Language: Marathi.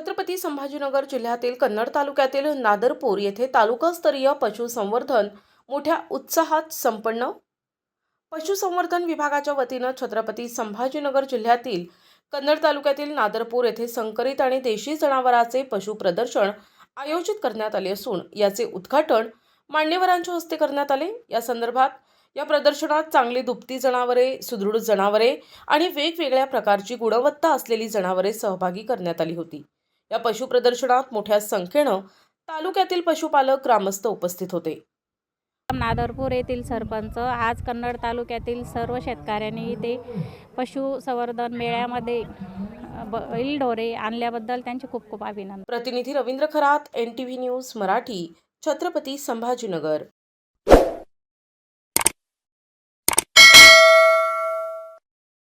छत्रपती संभाजीनगर जिल्ह्यातील कन्नड तालुक्यातील नादरपूर येथे तालुकास्तरीय पशुसंवर्धन मोठ्या उत्साहात संपन्न. पशुसंवर्धन विभागाच्या वतीनं छत्रपती संभाजीनगर जिल्ह्यातील कन्नड तालुक्यातील नादरपूर येथे संकरित आणि देशी जनावरांचे पशु प्रदर्शन आयोजित करण्यात आले असून याचे उद्घाटन मान्यवरांच्या हस्ते करण्यात आले. या संदर्भात या प्रदर्शनात चांगली दुभती जनावरे सुदृढ जनावरे आणि वेगवेगळ्या प्रकारची गुणवत्ता असलेली जनावरे सहभागी करण्यात आली होती. या पशु प्रदर्शनात मोठ्या संख्येनं तालुक्यातील पशुपालक ग्रामस्थ उपस्थित होते. नादरपूर येथील सरपंच आज कन्नड तालुक्यातील सर्व शेतकऱ्यांनी इथे पशुसंवर्धन मेळ्यामध्ये अ, बैलढोरे आणल्याबद्दल त्यांचे खूप खूप अभिनंदन. प्रतिनिधी Ravindra Kharat N T V news Marathi Chhatrapati Sambhajinagar.